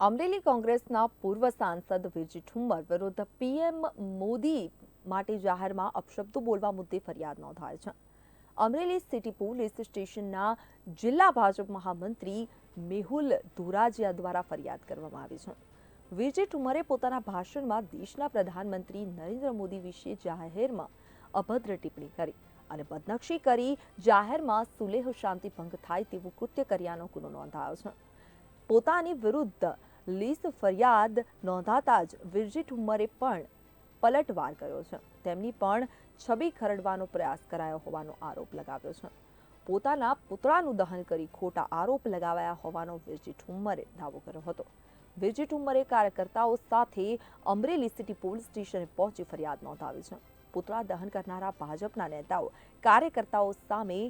અમરેલી કોંગ્રેસના પૂર્વ સાંસદ વિરજી ઠુમ્મર વિરુદ્ધ પીએમ મોદી માટે જાહેરમાં અપશબ્દો બોલવા મુદ્દે ફરિયાદ નોંધાય છે. અમરેલી સિટી પોલીસ સ્ટેશનના જિલ્લા ભાજપ મહામંત્રી મેહુલ ધુરાજીયા દ્વારા ફરિયાદ કરવામાં આવી છે. વિરજી ઠુમ્મરે પોતાના ભાષણમાં દેશના પ્રધાનમંત્રી નરેન્દ્ર મોદી વિશે જાહેરમાં અભદ્ર ટિપ્પણી કરી અને બદનક્ષી કરી જાહેરમાં સુલેહ શાંતિ ભંગ થાય તેવું કૃત્ય કર્યાનો ગુનો નોંધાયો છે. પોતાની વિરુદ્ધ લીસ ફરિયાદ નોંધાતા જ વિરજી ઠુમ્મરે પણ પલટવાર કર્યો છે. તેમની પણ છબી ખરડવાનો પ્રયાસ કરાયો હોવાનો આરોપ લગાવ્યો છે. પોતાના પુતળાનું દહન કરી ખોટા આરોપ લગાવાયા હોવાનો વિરજી ઠુમ્મરે દાવો કર્યો હતો. વિરજી ઠુમ્મરે કાર્યકર્તાઓ સાથે અમરેલી સિટી પોલીસ સ્ટેશને પહોંચી ફરિયાદ નોંધાવી છે. પુતળા દહન કરનારા ભાજપના નેતાઓ કાર્યકર્તાઓ સામે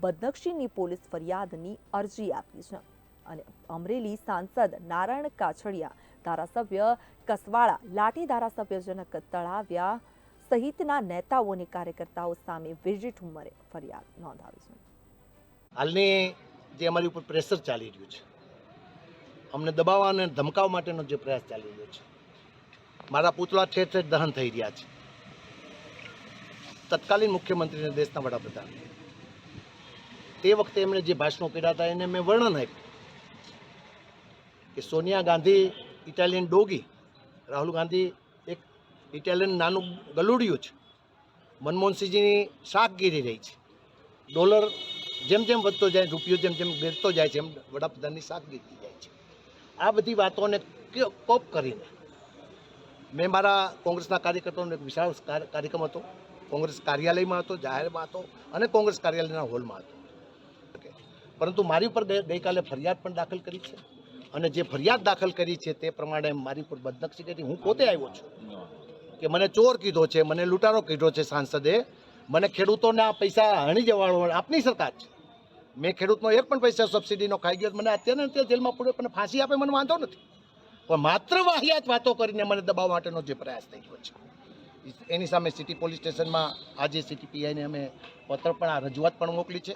બદનક્ષીની પોલીસ ફરિયાદની અરજી આપી છે. અને અમરેલી સાંસદ નારાયણ કાછડિયા ધારાસભ્ય કસવાળા લાઠી ધારાસભ્ય જનક તળાવ્યા સહિતના નેતાઓ અને કાર્યકર્તાઓ સામે વિરજી ઠુમ્મરે ફરિયાદ નોંધાવી છે. હાલની જે અમારી ઉપર પ્રેશર ચાલી રહ્યું છે, અમને દબાવવા અને ધમકાવવા માટેનો જે પ્રયાસ ચાલી રહ્યો છે, મારા પૂતળા ઠેર ઠેર દહન થઈ રહ્યા છે. તત્કાલીન મુખ્યમંત્રીને દેશના વડાપ્રધાન, તે વખતે એમણે જે ભાષણો કર્યા હતા એને મેં વર્ણન આપ્યું. કે સોનિયા ગાંધી ઇટાલિયન ડોગી, રાહુલ ગાંધી એક ઇટાલિયન નાનું ગલુડિયું છે. મનમોહનસિંહજીની શાક ગીરી રહી છે. ડોલર જેમ જેમ વધતો જાય, રૂપિયો જેમ જેમ ઘેરતો જાય છે, એમ વડાપ્રધાનની સાદગીરી જાય છે. આ બધી વાતોને કોપ કરીને મેં મારા કોંગ્રેસના કાર્યકર્તાઓનો એક વિશાળ કાર- કાર્યક્રમ હતો. કોંગ્રેસ કાર્યાલયમાં હતો, જાહેરમાં હતો અને કોંગ્રેસ કાર્યાલયના હોલમાં હતો. પરંતુ મારી ઉપર ગઈ- ગઈકાલે ફરિયાદ પણ દાખલ કરી છે. અને જે ફરિયાદ દાખલ કરી છે તે પ્રમાણે મારી ઉપર બદનક્ષી કરી હું પોતે આવ્યો છું કે મને ચોર કીધો છે, મને લૂંટારો કીધો છે સાંસદે. મને ખેડૂતોના પૈસા હણી જવાળો આપની સરકાર છે. મેં ખેડૂતનો એક પણ પૈસા સબસિડીનો ખાઈ ગયો મને અત્યારે અત્યારે જેલમાં પૂરે પણ ફાંસી આપે મને વાંધો નથી. પણ માત્ર વાહિયાત વાતો કરીને મને દબાવવા માટેનો જે પ્રયાસ થઈ ગયો છે, એની સામે સિટી પોલીસ સ્ટેશનમાં આજે સિટી પીઆઈને અમે પત્ર પણ આ રજૂઆત પણ મોકલી છે.